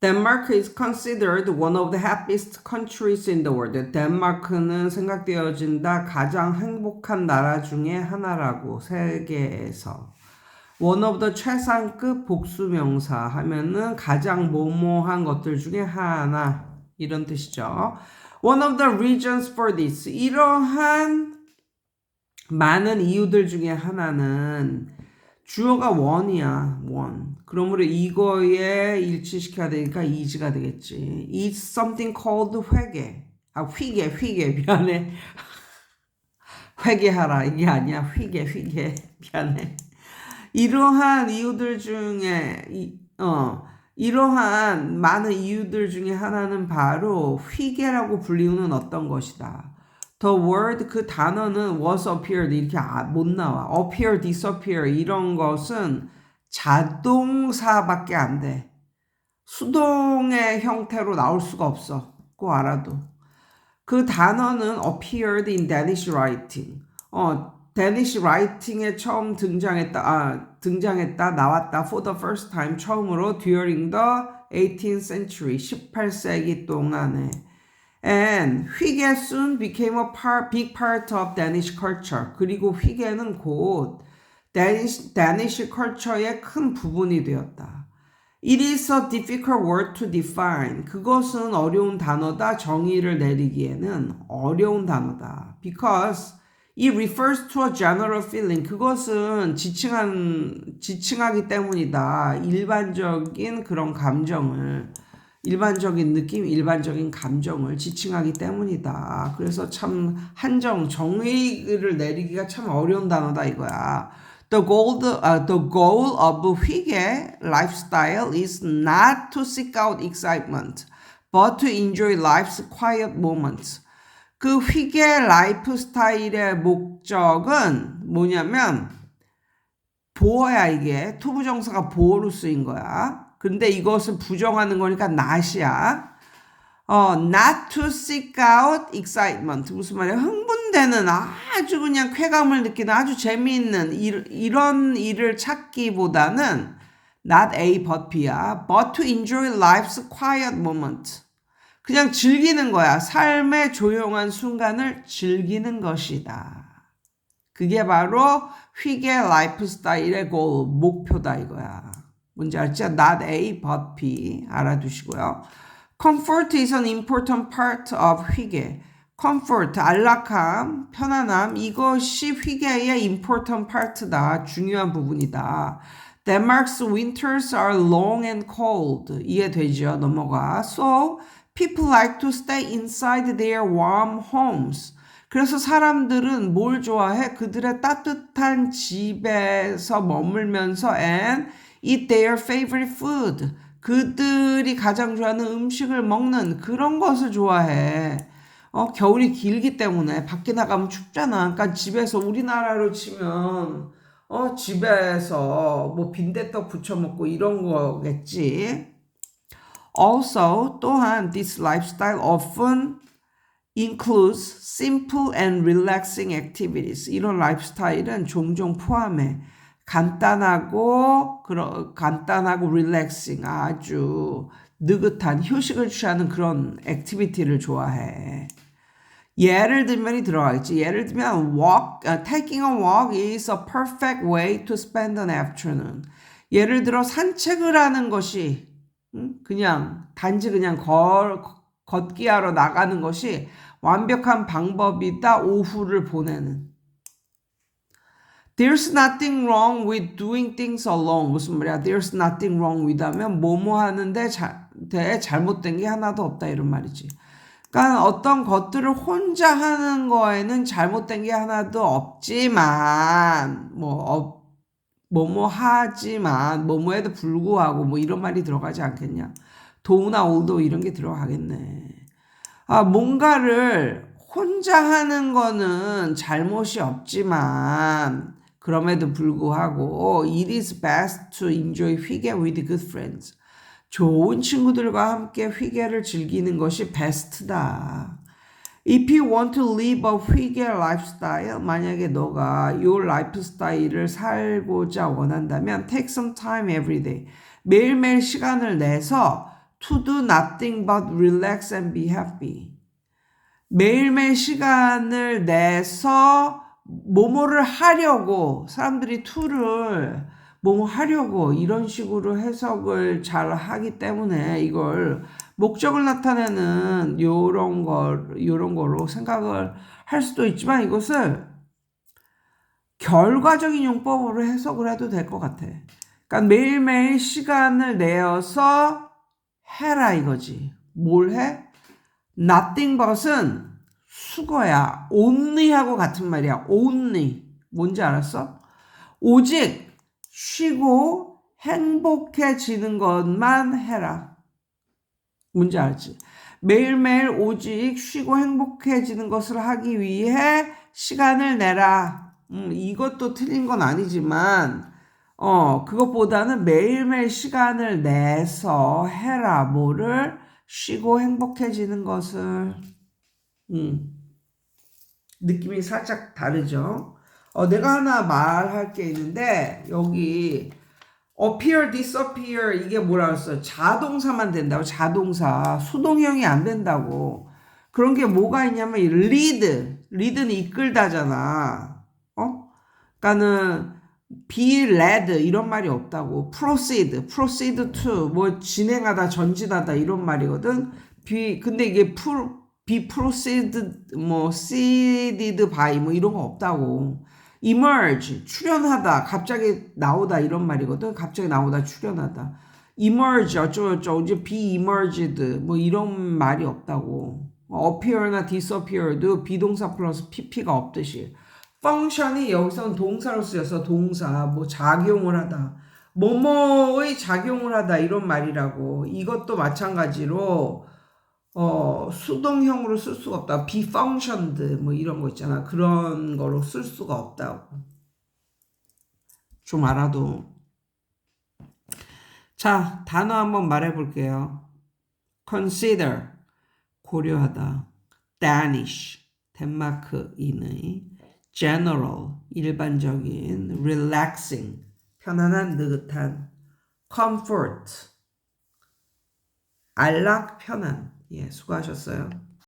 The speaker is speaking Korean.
Denmark is considered one of the happiest countries in the world. 덴마크는 생각되어진다 가장 행복한 나라 중에 하나라고 세계에서. One of the 최상급 복수명사 하면은 가장 모모한 것들 중에 하나 이런 뜻이죠. One of the reasons for this 이러한 많은 이유들 중에 하나는 주어가 one이야 one. 그러므로 이거에 일치시켜야 되니까 is가 되겠지. It's something called 회계. 아 휘게 휘게 미안해. 회개하라 이게 아니야 휘게 휘게 미안해. 이러한 이유들 중에 이, 어 이러한 많은 이유들 중에 하나는 바로 휘게라고 불리우는 어떤 것이다. The word 그 단어는 was appeared 이렇게 아, 못 나와. appear, disappear 이런 것은 자동사밖에 안 돼. 수동의 형태로 나올 수가 없어. 꼭 알아도. 그 단어는 appeared in Danish writing. 어, Danish writing에 처음 등장했다. 아, 등장했다. 나왔다. For the first time 처음으로 during the 18th century 18세기 동안에 And 휘게 soon became a part, big part of Danish culture. 그리고 휘게는 곧 Danish, Danish culture의 큰 부분이 되었다. It is a difficult word to define. 그것은 어려운 단어다. 정의를 내리기에는 어려운 단어다. Because it refers to a general feeling. 그것은 지칭한, 지칭하기 때문이다. 일반적인 그런 감정을. 일반적인 느낌, 일반적인 감정을 지칭하기 때문이다. 그래서 참 한정, 정의를 내리기가 참 어려운 단어다 이거야. The goal, uh, the goal of 휘게 lifestyle is not to seek out excitement, but to enjoy life's quiet moments. 그 휘게 라이프 스타일의 목적은 뭐냐면 보어야 이게 투부정사가 보어로 쓰인 거야. 근데 이것을 부정하는 거니까 not이야. 어, not to seek out excitement. 무슨 말이야? 흥분되는 아주 그냥 쾌감을 느끼는 아주 재미있는 일, 이런 일을 찾기보다는 not A but B야. but to enjoy life's quiet moment. 그냥 즐기는 거야. 삶의 조용한 순간을 즐기는 것이다. 그게 바로 휘게 라이프 스타일의 goal, 목표다 이거야. 뭔지 알죠? Not A but B 알아두시고요. Comfort is an important part of 휘게. Comfort, 안락함, 편안함 이것이 휘게의 important part다. 중요한 부분이다. Denmark's winters are long and cold. 이해되죠? 넘어가. So, people like to stay inside their warm homes. 그래서 사람들은 뭘 좋아해? 그들의 따뜻한 집에서 머물면서 and eat their favorite food. 그들이 가장 좋아하는 음식을 먹는 그런 것을 좋아해. 어, 겨울이 길기 때문에 밖에 나가면 춥잖아. 그러니까 집에서 우리나라로 치면 어, 집에서 뭐 빈대떡 부쳐 먹고 이런 거겠지. Also, 또한 this lifestyle often includes simple and relaxing activities. 이런 라이프스타일은 종종 포함해 간단하고 그런 간단하고 릴렉싱 아주 느긋한 휴식을 취하는 그런 액티비티를 좋아해. 예를 들면이 들어가겠지. 예를 들면 walk, uh, taking a walk is a perfect way to spend an afternoon. 예를 들어 산책을 하는 것이 음? 그냥 단지 그냥 걸, 걷기 하러 나가는 것이 완벽한 방법이다. 오후를 보내는. There's nothing wrong with doing things alone. 무슨 말이야? There's nothing wrong with 하면 뭐뭐 하는데 자, 대 잘못된 게 하나도 없다 이런 말이지. 그러니까 어떤 것들을 혼자 하는 거에는 잘못된 게 하나도 없지만 뭐 어, 뭐뭐 하지만 뭐뭐에도 불구하고 뭐 이런 말이 들어가지 않겠냐. 도나 올도 이런 게 들어가겠네. 아 뭔가를 혼자 하는 거는 잘못이 없지만 그럼에도 불구하고 it is best to enjoy 휘게 with good friends. 좋은 친구들과 함께 휘게를 즐기는 것이 베스트다. If you want to live a 휘게 lifestyle, 만약에 너가 이 라이프스타일을 살고자 원한다면 take some time every day. 매일매일 시간을 내서 to do nothing but relax and be happy. 매일매일 시간을 내서 뭐뭐를 하려고 사람들이 to를 뭐뭐 하려고 이런 식으로 해석을 잘 하기 때문에 이걸 목적을 나타내는 요런 걸 요런 거로 생각을 할 수도 있지만 이것을 결과적인 용법으로 해석을 해도 될 것 같아. 그러니까 매일매일 시간을 내어서 해라 이거지. 뭘 해? nothing but은 수거야. only하고 같은 말이야. only. 뭔지 알았어? 오직 쉬고 행복해지는 것만 해라. 뭔지 알지? 매일매일 오직 쉬고 행복해지는 것을 하기 위해 시간을 내라. 음, 이것도 틀린 건 아니지만, 어, 그것보다는 매일매일 시간을 내서 해라. 뭐를? 쉬고 행복해지는 것을. 음. 느낌이 살짝 다르죠? 어, 내가 하나 말할 게 있는데, 여기, appear, disappear, 이게 뭐라 그랬어? 자동사만 된다고, 자동사. 수동형이 안 된다고. 그런 게 뭐가 있냐면, 이 lead. lead는 이끌다잖아. 어? 그니까는, be led, 이런 말이 없다고. proceed, proceed to, 뭐, 진행하다, 전진하다, 이런 말이거든. be, 근데 이게 pro, be proceeded, 뭐, seeded by, 뭐, 이런 거 없다고. emerge, 출현하다, 갑자기 나오다, 이런 말이거든. 갑자기 나오다, 출현하다. emerge, 어쩌고저쩌고, 이제 be emerged, 뭐, 이런 말이 없다고. appear나 disappear도 비동사 플러스 pp가 없듯이. 펑션이 여기서는 동사로 쓰여서 동사, 뭐, 작용을 하다. 뭐뭐의 작용을 하다, 이런 말이라고. 이것도 마찬가지로, 어, 수동형으로 쓸 수가 없다. functioned 뭐 이런 거 있잖아. 그런 거로 쓸 수가 없다고. 좀 알아도. 자, 단어 한번 말해 볼게요. consider 고려하다. Danish 덴마크인의 general 일반적인 relaxing 편안한 느긋한 comfort 안락 편안 예, 수고하셨어요.